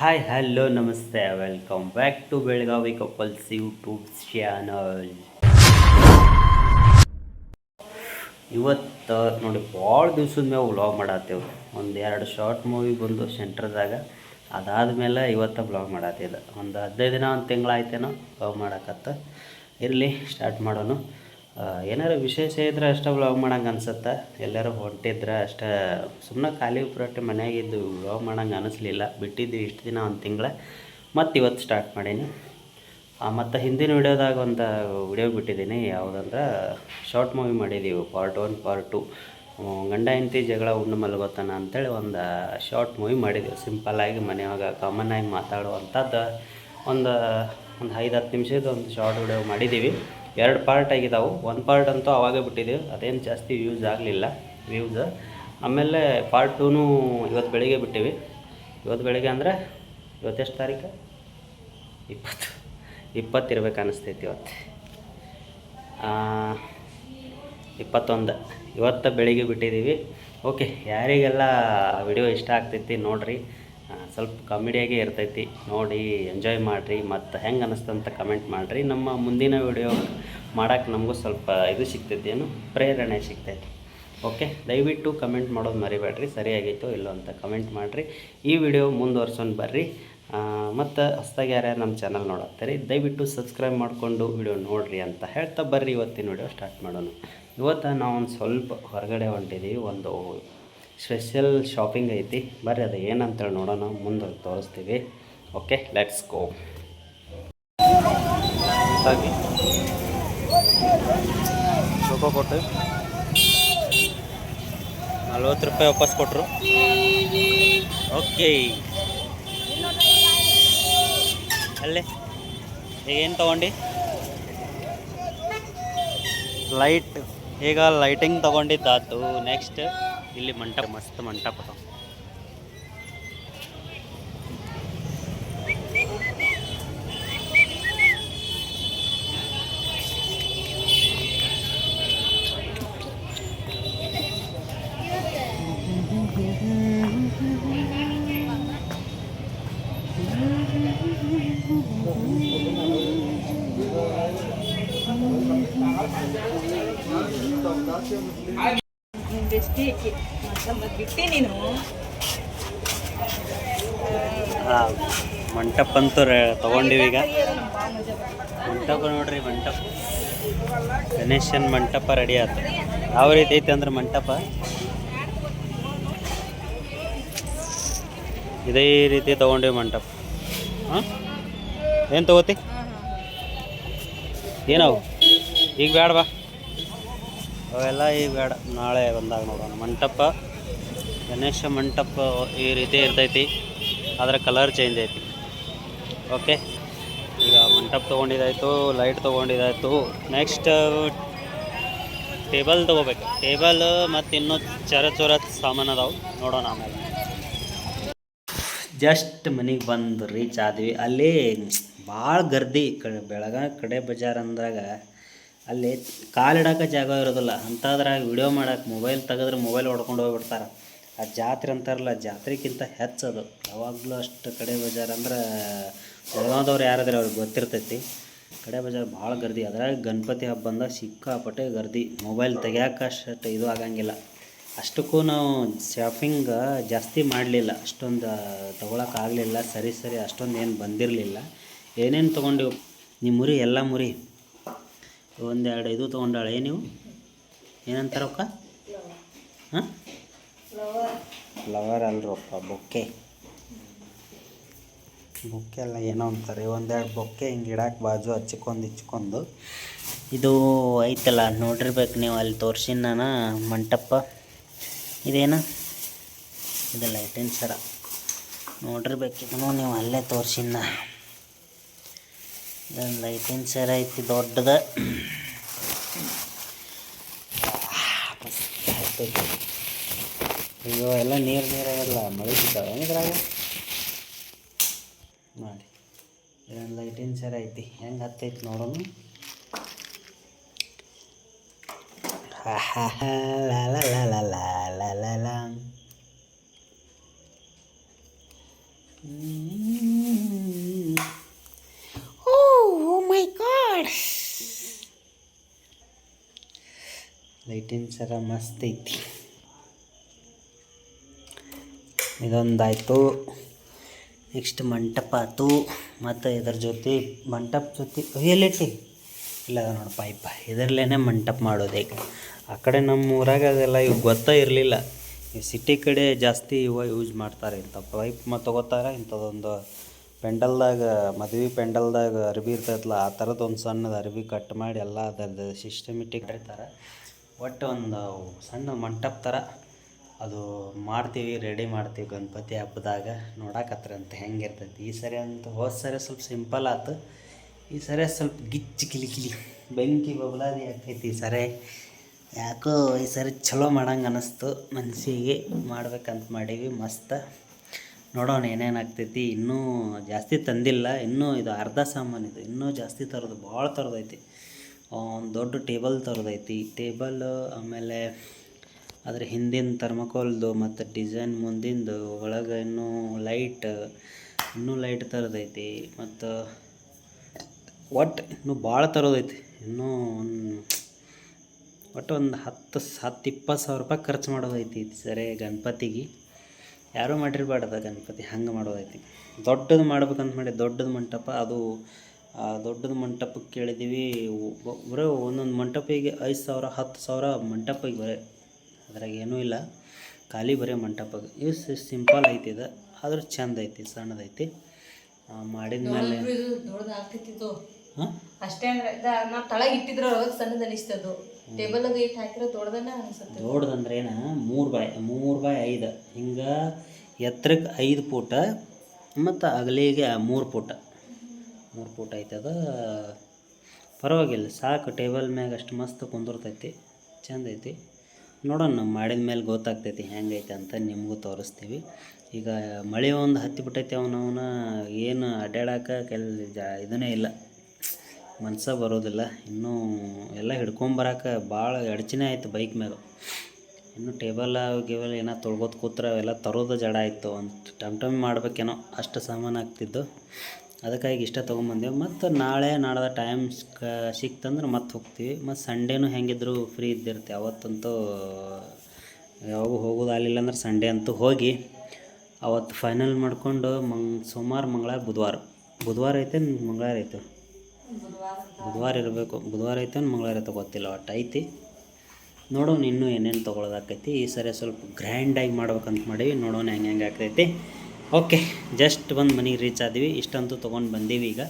Hi hello ನಮಸ್ತೆ welcome back to Belagavi couples YouTube channel ಇವತ್ತು ನೋಡಿ ಭಾಳ ದಿವ್ಸದ ಮೇಲೆ ವ್ಲಾಗ್ ಮಾಡತ್ತೇವೆ. ಒಂದು ಎರಡು ಶಾರ್ಟ್ ಮೂವಿ ಬಂದು ಸೆಂಟ್ರದಾಗ ಅದಾದಮೇಲೆ ಇವತ್ತು ಬ್ಲಾಗ್ ಮಾಡತ್ತಿದ್ದೆ ಒಂದು ಹದಿನೈದು ದಿನ ಒಂದು ತಿಂಗಳಾಯ್ತೇನೋ ಬ್ಲಾಗ್ ಮಾಡಕತ್ತ. ಇರಲಿ ಸ್ಟಾರ್ಟ್ ಮಾಡೋನು. ಆ, ಏನಾರು ವಿಶೇಷ ಇದ್ರೆ ಅಷ್ಟೇ ವ್ಲಾಗ್ ಮಾಡಂಗೆ ಅನ್ಸುತ್ತೆ? ಎಲ್ಲರೂ ಹೊಂಟಿದ್ರೆ ಅಷ್ಟೇ ಸುಮ್ಮನೆ ಖಾಲಿ ಪುರಟ್ಟೆ ಮನೆಯಾಗಿದ್ದು ವ್ಲಾಗ್ ಮಾಡಂಗೆ ಅನಿಸ್ಲಿಲ್ಲ. ಬಿಟ್ಟಿದ್ದು ಇಷ್ಟು ದಿನ ಒಂದು ತಿಂಗಳ. ಮತ್ತು ಇವತ್ತು ಸ್ಟಾರ್ಟ್ ಮಾಡೀನಿ. ಮತ್ತು ಹಿಂದಿನ ವಿಡಿಯೋದಾಗ ಒಂದು ವಿಡಿಯೋ ಬಿಟ್ಟಿದ್ದೀನಿ ಯಾವುದಂದ್ರೆ ಶಾರ್ಟ್ ಮೂವಿ ಮಾಡಿದ್ದೀವಿ ಪಾರ್ಟ್ ಒನ್ ಪಾರ್ಟ್ ಟು ಗಂಡ ಹೆಂಡತಿ ಜಗಳ ಉಂಡು ಮಲಗೋತಾನ ಅಂತೇಳಿ ಒಂದು ಶಾರ್ಟ್ ಮೂವಿ ಮಾಡಿದ್ದೀವಿ ಸಿಂಪಲ್ಲಾಗಿ ಮನೆಯಾಗ ಕಾಮನ್ ಆಗಿ ಮಾತಾಡುವಂಥದ್ದು ಒಂದು ಒಂದು ಐದು ಹತ್ತು ನಿಮಿಷದ ಒಂದು ಶಾರ್ಟ್ ವಿಡಿಯೋ ಮಾಡಿದ್ದೀವಿ. ಎರಡು ಪಾರ್ಟ್ ಆಗಿದ್ದಾವೆ ಒಂದು ಪಾರ್ಟ್ ಅಂತೂ ಅವಾಗೇ ಬಿಟ್ಟಿದ್ದೀವಿ ಅದೇನು ಜಾಸ್ತಿ ವ್ಯೂಸ್ ಆಗಲಿಲ್ಲ. ವ್ಯೂಸ್ ಆಮೇಲೆ ಪಾರ್ಟ್ ಟೂನು ಇವತ್ತು ಬೆಳಿಗ್ಗೆ ಬಿಟ್ಟಿವಿ. ಇವತ್ತು ಬೆಳಿಗ್ಗೆ ಅಂದರೆ ಇವತ್ತೆಷ್ಟು ತಾರೀಕು? ಇಪ್ಪತ್ತು. ಇಪ್ಪತ್ತಿರ್ಬೇಕು ಅನ್ನಿಸ್ತೈತಿ ಇವತ್ತು. ಇಪ್ಪತ್ತೊಂದು. ಇವತ್ತು ಬೆಳಿಗ್ಗೆ ಬಿಟ್ಟಿದ್ದೀವಿ. ಓಕೆ ಯಾರಿಗೆಲ್ಲ ವಿಡಿಯೋ ಇಷ್ಟ ಆಗ್ತೈತಿ ನೋಡಿರಿ. ಸ್ವಲ್ಪ ಕಾಮಿಡಿಯಾಗೇ ಇರ್ತೈತಿ. ನೋಡಿ ಎಂಜಾಯ್ ಮಾಡಿರಿ, ಮತ್ತು ಹೆಂಗೆ ಅನ್ನಿಸ್ತಂತ ಕಮೆಂಟ್ ಮಾಡಿರಿ. ನಮ್ಮ ಮುಂದಿನ ವಿಡಿಯೋ ಮಾಡೋಕ್ಕೆ ನಮಗೂ ಸ್ವಲ್ಪ ಇದು ಸಿಗ್ತೈತಿ, ಏನು? ಪ್ರೇರಣೆ ಸಿಗ್ತೈತಿ. ಓಕೆ ದಯವಿಟ್ಟು ಕಮೆಂಟ್ ಮಾಡೋದು ಮರಿಬೇಡ್ರಿ. ಸರಿಯಾಗಿತ್ತು ಇಲ್ಲೋ ಅಂತ ಕಮೆಂಟ್ ಮಾಡಿರಿ. ಈ ವಿಡಿಯೋ ಮುಂದುವರ್ಸೋಣ ಬರ್ರಿ. ಮತ್ತು ಹೊಸ್ದಾಗಿ ಯಾರ್ಯಾರು ನಮ್ಮ ಚಾನಲ್ ನೋಡತ್ತೀರಿ, ದಯವಿಟ್ಟು ಸಬ್ಸ್ಕ್ರೈಬ್ ಮಾಡಿಕೊಂಡು ವಿಡಿಯೋ ನೋಡಿರಿ ಅಂತ ಹೇಳ್ತಾ ಬರ್ರಿ. ಇವತ್ತಿನ ವಿಡಿಯೋ ಸ್ಟಾರ್ಟ್ ಮಾಡೋಣ. ಇವತ್ತು ನಾವು ಒಂದು ಸ್ವಲ್ಪ ಹೊರಗಡೆ ಹೊಂಟಿದ್ದೀವಿ ಒಂದು ಸ್ಪೆಷಲ್ ಶಾಪಿಂಗ್ ಐತಿ. ಬರ್ರಿ, ಅದು ಏನಂತೇಳಿ ನೋಡೋಣ, ಮುಂದೆ ತೋರಿಸ್ತೀವಿ. ಓಕೆ ಲೆಟ್ಸ್ ಗೋ ಕೊಟ್ಟು. ನಲ್ವತ್ತು ರೂಪಾಯಿ ವಾಪಸ್ ಕೊಟ್ಟರು ಓಕೆ ಅಲ್ಲೇ, ಈಗ ಏನು ತೊಗೊಂಡು? ಲೈಟ್ ಈಗ ಲೈಟಿಂಗ್ ತೊಗೊಂಡಿದ್ದಾತು ನೆಕ್ಸ್ಟ್ ಇಲ್ಲಿ ಮಂಟಪ ಮಸ್ತ್ ಮಂಟಪ ಮತ್ತೆ ಬಿಟ್ಟಿ ನೀನು? ಆ, ಮಂಟಪ ಅಂತೂ ರೆ- ತಗೊಂಡಿವಿ ಈಗ. ಮಂಟಪ ನೋಡ್ರಿ ಮಂಟಪ. ಗಣೇಶನ್ ಮಂಟಪ ರೆಡಿ ಆಯ್ತು ಯಾವ ರೀತಿ ಐತಿ ಅಂದ್ರೆ ಮಂಟಪ? ಇದೇ ರೀತಿ ತಗೊಂಡಿವಿ ಮಂಟಪ. ಹಾಂ? ಏನು ತಗೋತಿ? ಏನವು ಈಗ ಬೇಡ ಬಾ ಅವೆಲ್ಲ ಈಗ ಬೇಡ ನಾಳೆ ಬಂದಾಗ ನೋಡೋಣ. ಮಂಟಪ ಗಣೇಶ ಮಂಟಪ ಈ ರೀತಿ ಇರ್ತೈತಿ. ಅದರ ಕಲರ್ ಚೇಂಜ್ ಐತಿ. ಓಕೆ ಈಗ ಮಂಟಪ ತೊಗೊಂಡಿದ್ದಾಯಿತು ಲೈಟ್ ತೊಗೊಂಡಿದ್ದಾಯಿತು. ನೆಕ್ಸ್ಟ್ ಟೇಬಲ್ ತೊಗೋಬೇಕು. ಟೇಬಲ್ ಮತ್ತು ಇನ್ನೂ ಚರ ಚೂರ ಸಾಮಾನು ಅದಾವೆ. ನೋಡೋಣ ಆಮೇಲೆ. ಜಸ್ಟ್ ಮನೆಗೆ ಬಂದು ರೀಚ್ ಆದ್ವಿ. ಅಲ್ಲಿ ಭಾಳ ಗರ್ದಿ ಕ ಬೆಳಗ ಕಡೆ ಬಜಾರ್ ಅಂದಾಗ ಅಲ್ಲಿ ಕಾಲಿಡಕ್ಕೆ ಜಾಗ ಇರೋದಿಲ್ಲ. ಅಂಥದ್ರಾಗ ವಿಡಿಯೋ ಮಾಡಕ್ಕೆ ಮೊಬೈಲ್ ತೆಗೆದ್ರೆ ಮೊಬೈಲ್ ಹೊಡ್ಕೊಂಡು ಹೋಗ್ಬಿಡ್ತಾರೆ. ಆ ಜಾತ್ರೆ ಅಂತಾರಲ್ಲ, ಜಾತ್ರೆಗಿಂತ ಹೆಚ್ಚದು. ಯಾವಾಗಲೂ ಅಷ್ಟು ಕಡೆ ಬಜಾರ್ ಅಂದ್ರೆ ಬೆಳಗಾವ್ದವ್ರು ಯಾರಾದ್ರೆ ಅವ್ರಿಗೆ ಗೊತ್ತಿರ್ತೈತಿ. ಕಡೆ ಬಜಾರ್ ಭಾಳ ಗರ್ದಿ. ಅದ್ರಾಗ ಗಣಪತಿ ಹಬ್ಬ ಬಂದಾಗ ಸಿಕ್ಕಾಪಟ್ಟೆ ಗರ್ದಿ. ಮೊಬೈಲ್ ತೆಗ್ಯಾಕ ಅಷ್ಟು ಇದು ಆಗಂಗಿಲ್ಲ. ಅಷ್ಟಕ್ಕೂ ನಾವು ಶಾಪಿಂಗ್ ಜಾಸ್ತಿ ಮಾಡಲಿಲ್ಲ. ಅಷ್ಟೊಂದು ತೊಗೊಳಕ್ಕಾಗಲಿಲ್ಲ ಸರಿ ಸರಿ, ಅಷ್ಟೊಂದು ಏನು ಬಂದಿರಲಿಲ್ಲ. ಏನೇನು ತೊಗೊಂಡಿವು? ನಿಮ್ಮ ಮುರಿ, ಎಲ್ಲ ಮುರಿ. ಒಂದೆರಡು ಇದು ತೊಗೊಂಡಾಳೆ. ನೀವು ಏನಂತಾರಕ್ಕ ಹಾಂ? Flower ಅಲ್ರಪ್ಪ, bouquet. ಬೊಕ್ಕೆ ಎಲ್ಲ ಏನೋ ಅಂತಾರೆ. ಒಂದೆರಡು ಬೊಕ್ಕೆ ಹಿಂಗೆ ಇಡಕ್ಕೆ ಬಾಜು ಹಚ್ಕೊಂಡು ಇಚ್ಕೊಂಡು ಇದು ಐತಲ್ಲ, ನೋಡಿರ್ಬೇಕು ನೀವು, ಅಲ್ಲಿ ತೋರಿಸಿನ ನಾನು ಮಂಟಪ. ಇದೇನು? ಇದು ಲೈಟಿನ ಸರ. ನೋಡಿರ್ಬೇಕಿದನು ನೀವು ಅಲ್ಲೇ ತೋರಿಸಿನ ಇದೊಂದು ಲೈಟಿನ ಸರ ಐತಿ, ದೊಡ್ಡದ. ಅಯ್ಯೋ ಎಲ್ಲ ನೀರು ನೀರಾಗಲ್ಲ ಮಳೆ ಸಿಗ್ತಾವೆ ಇದ್ರಾಗ ನೋಡಿ ಇದೊಂದು ಲೈಟಿನ ಸರ ಐತಿ? ಹೆಂಗೆ ಹತ್ತೈತಿ ನೋಡೋಣ. ಲೈಟಿನ್ ಸರ ಮಸ್ತ್ ಐತಿ. ಇದೊಂದಾಯಿತು. ನೆಕ್ಸ್ಟ್ ಮಂಟಪ ಆಯ್ತು. ಮತ್ತು ಇದ್ರ ಜೊತೆ ಮಂಟಪ ಜೊತೆ ಎಲ್ಲಿಟ್ಟಿ ಇಲ್ಲ ನೋಡಿ ಪೈಪ ಇದರಲ್ಲೇ ಮಂಟಪ ಮಾಡೋದು ಆ ಕಡೆ ನಮ್ಮ ಊರಾಗ ಅದೆಲ್ಲ ಇವು ಗೊತ್ತೇ ಇರಲಿಲ್ಲ. ಈ ಸಿಟಿ ಕಡೆ ಜಾಸ್ತಿ ಇವ ಯೂಸ್ ಮಾಡ್ತಾರೆ ಇಂಥ ಪೈಪ್ ಮತ್ತು ತೊಗೋತಾರೆ, ಇಂಥದ್ದೊಂದು ಪೆಂಡಲ್ದಾಗ, ಮದುವೆ ಪೆಂಡಲ್ದಾಗ ಅರ್ಬಿ ಇರ್ತೈತಲ್ಲ ಆ ಥರದ್ದು ಒಂದು ಸಣ್ಣದು ಅರ್ಬಿ ಕಟ್ ಮಾಡಿ ಎಲ್ಲ ಅದರದ್ದು ಸಿಸ್ಟಮೆಟಿಕ್ ಇರ್ತಾರೆ ಒಟ್ಟು ಒಂದು ಸಣ್ಣ ಮಂಟಪ ಥರ ಅದು ಮಾಡ್ತೀವಿ ರೆಡಿ ಮಾಡ್ತೀವಿ ಗಣಪತಿ ಹಬ್ಬದಾಗ. ನೋಡಕತ್ರಂತ, ಹೆಂಗಿರ್ತೈತಿ. ಈ ಸರಿ ಅಂತ, ಹೋದ ಸರಿ ಸ್ವಲ್ಪ ಸಿಂಪಲ್ ಆಯ್ತು ಈ ಸರಿ ಸ್ವಲ್ಪ ಗಿಚ್ಚಿ ಕಿಲಿ ಕಿಲಿ. ಬೆಂಕಿ ಬಬಲಾದಿ ಆಗ್ತೈತಿ ಈ ಸರಿ. ಯಾಕೋ ಈ ಸರಿ ಚಲೋ ಮಾಡಂಗೆ ಅನ್ನಿಸ್ತು ಮನಸ್ಸಿಗೆ ಮಾಡ್ಬೇಕಂತ ಮಾಡೀವಿ, ಮಸ್ತ. ನೋಡೋಣ ಏನೇನು ಆಗ್ತೈತಿ. ಇನ್ನೂ ಜಾಸ್ತಿ ತಂದಿಲ್ಲ. ಇನ್ನೂ ಇದು ಅರ್ಧ ಸಾಮಾನು ಇದು. ಇನ್ನೂ ಜಾಸ್ತಿ ತರೋದು ಭಾಳ ತರೋದೈತಿ. ಒಂದು ದೊಡ್ಡ ಟೇಬಲ್ ತರೋದೈತಿ. ಟೇಬಲ್, ಆಮೇಲೆ ಅದ್ರ ಹಿಂದಿನ ಥರ್ಮಕೋಲ್ದು ಮತ್ತು ಡಿಸೈನ್ ಮುಂದಿಂದು ಒಳಗೆ ಇನ್ನೂ ಲೈಟ್ ಇನ್ನೂ ಲೈಟ್ ತರದೈತಿ ಮತ್ತು ಒಟ್ಟು ಇನ್ನೂ ಭಾಳ ತರೋದೈತಿ. ಇನ್ನೂ ಒಂದು ಒಟ್ಟು ಒಂದು ಹತ್ತು ಹತ್ತು ಇಪ್ಪತ್ತು ಸಾವಿರ ರೂಪಾಯಿ ಖರ್ಚು ಮಾಡೋದೈತಿ ಸರಿ ಗಣಪತಿಗೆ. ಯಾರೂ ಮಾಡಿರ್ಬಾರ್ದ ಗಣಪತಿ, ಹಂಗೆ ಮಾಡೋದೈತಿ. ದೊಡ್ಡದು ಮಾಡ್ಬೇಕಂತ ಮಾಡಿ ದೊಡ್ಡದು ಮಂಟಪ ಅದು ದೊಡ್ಡದು ಮಂಟಪಕ್ಕೆ ಕೇಳಿದ್ದೀವಿ ಬರೋ ಒಂದೊಂದು ಮಂಟಪಿಗೆ ಐದು ಸಾವಿರ, ಹತ್ತು ಸಾವಿರ ಮಂಟಪಿಗೆ ಬರೀ ಅದ್ರಾಗ ಏನೂ ಇಲ್ಲ. ಖಾಲಿ ಬರೀ ಮಂಟಪ. ಇವು ಸಿಂಪಲ್ ಐತಿ ಇದು. ಆದ್ರೆ ಚಂದ ಐತಿ ಸಣ್ಣದೈತಿ ಮಾಡಿದ ಮೇಲೆ ಅಷ್ಟೇ ನಾವು ತಳಗ ಇಟ್ಟಿದ್ರ ಒಳಗೆ ಸಣ್ಣದ ಅನಿಸ್ತದು ಟೇಬಲ್ ಅದು ಇಟ್ಟು ಹಾಕಿರೋ ದೊಡ್ಡದನ್ನ ಅನ್ಸುತ್ತೆ. ದೊಡ್ಡದಂದ್ರೆ ಏನ? ಮೂರು ಬಾಯ್ ಮೂರು ಬಾಯ್ ಐದು. ಹಿಂಗೆ ಎತ್ತರಕ್ಕೆ ಐದು ಫೂಟ ಮತ್ತು ಅಗಲಿಗೆ ಮೂರು ಫೂಟ ಮೂರು ಫೂಟ್ ಐತೆ ಅದು. ಪರವಾಗಿಲ್ಲ ಸಾಕು. ಟೇಬಲ್ ಮ್ಯಾಗ ಅಷ್ಟು ಮಸ್ತ್ ಕುಂದಿರ್ತೈತಿ. ಚಂದ ಐತಿ. ನೋಡೋಣ, ನಾವು ಮಾಡಿದ ಮೇಲೆ ಗೊತ್ತಾಗ್ತೈತಿ ಹೆಂಗೈತೆ ಅಂತ ನಿಮಗೂ ತೋರಿಸ್ತೀವಿ. ಈಗ ಮಳೆ ಒಂದು ಹತ್ತಿ ಬಿಟ್ಟೈತಿ ಅವನವನ ಏನು ಅಡ್ಡಾಡಕ್ಕೆ ಕೆಲ ಇದನ್ನೇ ಇಲ್ಲ. ಮನ್ಸ ಬರೋದಿಲ್ಲ. ಇನ್ನೂ ಎಲ್ಲ ಹಿಡ್ಕೊಂಬರಕ್ಕೆ ಭಾಳ ಅಡಚಣೆ ಆಯಿತು ಬೈಕ್ ಮೇಲೆ ಇನ್ನು ಟೇಬಲ್ ಗೇಬಲ್ ಏನೋ ತೊಳ್ಕೊತ ಕೂತ್ರೆ ಅವೆಲ್ಲ ತರೋದು ಜಡ ಆಯಿತು. ಒಂದು ಟಮ್ ಟಮ್ ಮಾಡ್ಬೇಕೇನೋ ಅಷ್ಟು ಸಾಮಾನು ಆಗ್ತಿದ್ದು. ಅದಕ್ಕಾಗಿ ಇಷ್ಟ ತೊಗೊಂಬಂದೇವು. ಮತ್ತು ನಾಳೆ, ನಾಡ್ದ ಟೈಮ್ ಸಿಕ್ತಂದ್ರೆ ಮತ್ತೆ ಹೋಗ್ತೀವಿ. ಮತ್ತು ಸಂಡೇನೂ ಹೆಂಗಿದ್ರು ಫ್ರೀ ಇದ್ದಿರ್ತೀವಿ ಅವತ್ತಂತೂ, ಯಾವಾಗೂ ಹೋಗೋದು ಆಗಲಿಲ್ಲ ಅಂದ್ರೆ ಸಂಡೇ ಅಂತೂ ಹೋಗಿ ಅವತ್ತು ಫೈನಲ್ ಮಾಡಿಕೊಂಡು ಮಂಗ್ ಸೋಮವಾರ ಮಂಗಳವಾರ ಬುಧವಾರ. ಬುಧವಾರ ಐತೆ ಮಂಗಳವಾರ ಐತೆ? ಬುಧವಾರ ಇರಬೇಕು. ಬುಧವಾರ ಐತೆ ಮಂಗಳವಾರ ಐತೆ ಗೊತ್ತಿಲ್ಲ. ಒಟ್ಟು ಐತಿ. ನೋಡೋಣ ಇನ್ನೂ ಏನೇನು ತೊಗೊಳೋದಾಕೈತಿ. ಈ ಸರಿ ಸ್ವಲ್ಪ ಗ್ರ್ಯಾಂಡಾಗಿ ಮಾಡ್ಬೇಕಂತ ಮಾಡೀವಿ. ನೋಡೋಣ ಹೆಂಗೆ ಹೆಂಗೆ ಆಗ್ತೈತಿ. ಓಕೆ ಜಸ್ಟ್ ಒಂದು ಮನೆಗೆ ರೀಚ್ ಆದೀವಿ ಇಷ್ಟಂತೂ ತೊಗೊಂಡು ಬಂದೀವಿ ಈಗ.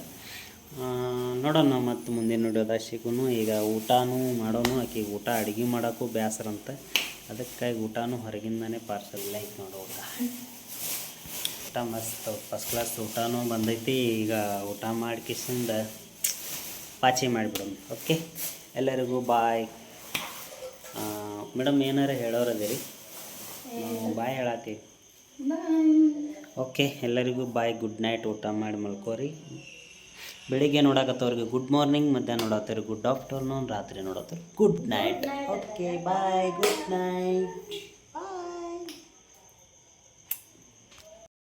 ನೋಡೋಣ ಮತ್ತು ಮುಂದಿನ ನೋಡೋದು ಸಿಗುನು ಈಗ ಊಟನೂ ಮಾಡೋನು ಆಕೆ ಊಟ ಅಡುಗೆ ಮಾಡೋಕ್ಕೂ ಬೇಸರಂತ ಅದಕ್ಕಾಗಿ ಊಟನೂ ಹೊರಗಿಂದನೇ ಪಾರ್ಸಲ್ ಲೈಕ್ ನೋಡೋ ಊಟ. ಊಟ ಮಸ್ತ್ ಫಸ್ಟ್ ಕ್ಲಾಸ್ ಊಟನೂ ಬಂದೈತಿ ಈಗ ಊಟ ಮಾಡಿ ಕಿಸಿಂದ ಪಾಚಿ ಮಾಡಿಬಿಡೋಣ ಓಕೆ? ಎಲ್ಲರಿಗೂ ಬಾಯ್ ಮೇಡಮ್ ಏನಾರ ಹೇಳೋರದಿರಿ ನಾವು ಬಾಯ್ ಹೇಳತ್ತೀವಿ ಓಕೆ, ಎಲ್ಲರಿಗೂ ಬಾಯ್, ಗುಡ್ ನೈಟ್, ಊಟ ಮಾಡಿ ಮಲ್ಕೋರಿ. ಬೆಳಿಗ್ಗೆ ನೋಡಕತ್ತವ್ರಿಗೆ ಗುಡ್ ಮಾರ್ನಿಂಗ್, ಮಧ್ಯಾಹ್ನ ನೋಡತ್ತವ್ರಿಗೆ ಗುಡ್ ಆಫ್ಟರ್ನೂನ್, ರಾತ್ರಿ ನೋಡತ್ತವ್ರಿಗೆ good night. Okay, bye, good night.